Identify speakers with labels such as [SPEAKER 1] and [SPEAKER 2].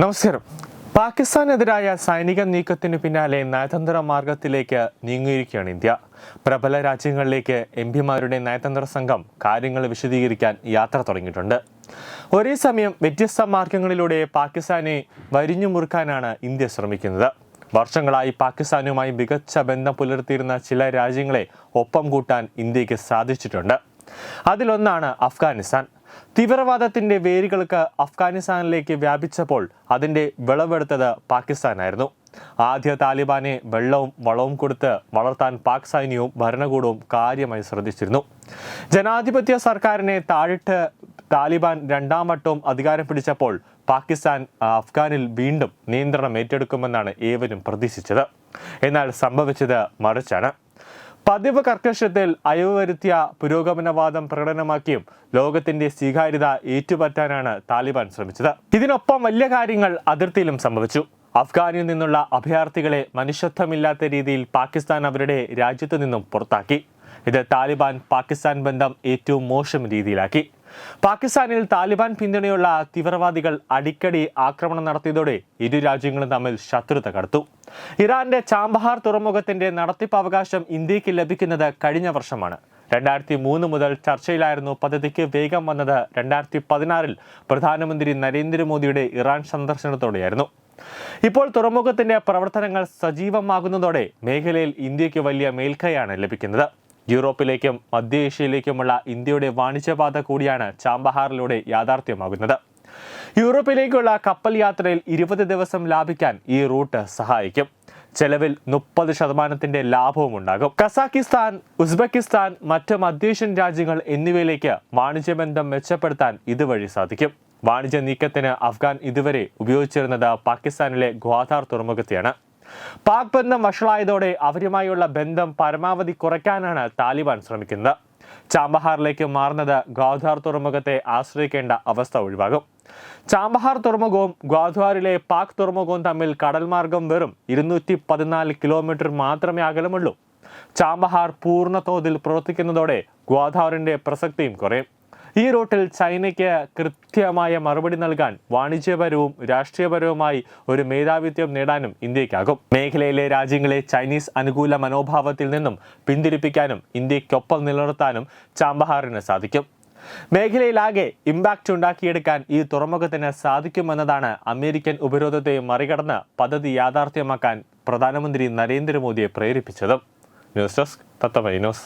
[SPEAKER 1] നമസ്കാരം. പാകിസ്ഥാനെതിരായ സൈനിക നീക്കത്തിനു പിന്നാലെ നയതന്ത്ര മാർഗത്തിലേക്ക് നീങ്ങിയിരിക്കുകയാണ് ഇന്ത്യ. പ്രബല രാജ്യങ്ങളിലേക്ക് എം പിമാരുടെ നയതന്ത്ര സംഘം കാര്യങ്ങൾ വിശദീകരിക്കാൻ യാത്ര തുടങ്ങിയിട്ടുണ്ട്. ഒരേ സമയം വ്യത്യസ്ത മാർഗങ്ങളിലൂടെ പാകിസ്ഥാനെ വരിഞ്ഞു മുറുക്കാനാണ് ഇന്ത്യ ശ്രമിക്കുന്നത്. വർഷങ്ങളായി പാകിസ്ഥാനുമായി മികച്ച ബന്ധം പുലർത്തിയിരുന്ന ചില രാജ്യങ്ങളെ ഒപ്പം കൂട്ടാൻ ഇന്ത്യയ്ക്ക് സാധിച്ചിട്ടുണ്ട്. അതിലൊന്നാണ് അഫ്ഗാനിസ്ഥാൻ. തീവ്രവാദത്തിന്റെ വേരുകൾക്ക് അഫ്ഗാനിസ്ഥാനിലേക്ക് വ്യാപിച്ചപ്പോൾ അതിന്റെ വിളവെടുത്തത് പാകിസ്ഥാനായിരുന്നു. ആദ്യ താലിബാനെ വെള്ളവും വളവും കൊടുത്ത് വളർത്താൻ പാക് സൈന്യവും ഭരണകൂടവും കാര്യമായി ശ്രദ്ധിച്ചിരുന്നു. ജനാധിപത്യ സർക്കാരിനെ താഴിട്ട് താലിബാൻ രണ്ടാം വട്ടവും അധികാരം പിടിച്ചപ്പോൾ പാകിസ്ഥാൻ അഫ്ഗാനിൽ വീണ്ടും നിയന്ത്രണം ഏറ്റെടുക്കുമെന്നാണ് ഏവരും പ്രതീക്ഷിച്ചത്. എന്നാൽ സംഭവിച്ചത് മറിച്ചാണ്. പതിവ് കർക്കശത്തിൽ അയവ് വരുത്തിയ പുരോഗമനവാദം പ്രകടനമാക്കിയും ലോകത്തിന്റെ സ്വീകാര്യത ഏറ്റുപറ്റാനാണ് താലിബാൻ ശ്രമിച്ചത്. ഇതിനൊപ്പം വലിയ കാര്യങ്ങൾ അതിർത്തിയിലും സംഭവിച്ചു. അഫ്ഗാനിൽ നിന്നുള്ള അഭയാർത്ഥികളെ മനുഷ്യത്വമില്ലാത്ത രീതിയിൽ പാകിസ്ഥാൻ അവരുടെ രാജ്യത്തു നിന്നും പുറത്താക്കി. ഇത് താലിബാൻ പാകിസ്ഥാൻ ബന്ധം ഏറ്റവും മോശം രീതിയിലാക്കി. പാകിസ്ഥാനിൽ താലിബാൻ പിന്തുണയുള്ള തീവ്രവാദികൾ അടിക്കടി ആക്രമണം നടത്തിയതോടെ ഇരു രാജ്യങ്ങളും തമ്മിൽ ശത്രുത കടുത്തു. ഇറാന്റെ ചാമ്പഹാർ തുറമുഖത്തിന്റെ നടത്തിപ്പ് അവകാശം ഇന്ത്യയ്ക്ക് ലഭിക്കുന്നത് കഴിഞ്ഞ വർഷമാണ്. രണ്ടായിരത്തി മൂന്ന് മുതൽ ചർച്ചയിലായിരുന്നു പദ്ധതിക്ക് വേഗം വന്നത്. രണ്ടായിരത്തി പതിനാറിൽ പ്രധാനമന്ത്രി നരേന്ദ്രമോദിയുടെ ഇറാൻ സന്ദർശനത്തോടെയായിരുന്നു. ഇപ്പോൾ തുറമുഖത്തിന്റെ പ്രവർത്തനങ്ങൾ സജീവമാകുന്നതോടെ മേഖലയിൽ ഇന്ത്യയ്ക്ക് വലിയ മേൽക്കൈയാണ് ലഭിക്കുന്നത്. യൂറോപ്പിലേക്കും മധ്യ ഏഷ്യയിലേക്കുമുള്ള ഇന്ത്യയുടെ വാണിജ്യപാത കൂടിയാണ് ചാമ്പഹാറിലൂടെ യാഥാർത്ഥ്യമാകുന്നത്. യൂറോപ്പിലേക്കുള്ള കപ്പൽ യാത്രയിൽ ഇരുപത് ദിവസം ലാഭിക്കാൻ ഈ റൂട്ട് സഹായിക്കും. ചെലവിൽ മുപ്പത് ശതമാനത്തിന്റെ ലാഭവും ഉണ്ടാകും. കസാക്കിസ്ഥാൻ ഉസ്ബെക്കിസ്ഥാൻ മറ്റ് മധ്യേഷ്യൻ രാജ്യങ്ങൾ എന്നിവയിലേക്ക് വാണിജ്യബന്ധം മെച്ചപ്പെടുത്താൻ ഇതുവഴി സാധിക്കും. വാണിജ്യ നീക്കത്തിന് അഫ്ഗാൻ ഇതുവരെ ഉപയോഗിച്ചിരുന്നത് പാകിസ്ഥാനിലെ ഗ്വാദാർ തുറമുഖത്തെയാണ്. പാക് ബന്ധം വഷളായതോടെ അവരുമായുള്ള ബന്ധം പരമാവധി കുറയ്ക്കാനാണ് താലിബാൻ ശ്രമിക്കുന്നത്. ചാമ്പഹാറിലേക്ക് മാറുന്നത് ഗ്വാദ്വാർ തുറമുഖത്തെ ആശ്രയിക്കേണ്ട അവസ്ഥ ഒഴിവാകും. ചാമ്പഹാർ തുറമുഖവും ഗ്വാദ്വാറിലെ പാക് തുറമുഖവും തമ്മിൽ കടൽ മാർഗം വെറും ഇരുന്നൂറ്റി പതിനാല് കിലോമീറ്റർ മാത്രമേ അകലമുള്ളൂ. ചാമ്പഹാർ പൂർണ തോതിൽ പ്രവർത്തിക്കുന്നതോടെ ഗ്വാദ്വാറിന്റെ പ്രസക്തിയും കുറയും. ഈ റൂട്ടിൽ ചൈനയ്ക്ക് കൃത്യമായ മറുപടി നൽകാൻ വാണിജ്യപരവും രാഷ്ട്രീയപരവുമായി ഒരു മേധാവിത്വം നേടാനും ഇന്ത്യക്കാകും മേഖലയിലെ രാജ്യങ്ങളെ ചൈനീസ് അനുകൂല മനോഭാവത്തിൽ നിന്നും പിന്തിരിപ്പിക്കാനും ഇന്ത്യക്കൊപ്പം നിലനിർത്താനും ചാമ്പഹാറിന് സാധിക്കും. മേഖലയിലാകെ ഇമ്പാക്റ്റ് ഉണ്ടാക്കിയെടുക്കാൻ ഈ തുറമുഖത്തിന് സാധിക്കുമെന്നതാണ് അമേരിക്കൻ ഉപരോധത്തെ മറികടന്ന് പദ്ധതി യാഥാർത്ഥ്യമാക്കാൻ പ്രധാനമന്ത്രി നരേന്ദ്രമോദിയെ പ്രേരിപ്പിച്ചത്. ന്യൂസ് ഡെസ്ക് തത്തമൈ ന്യൂസ്.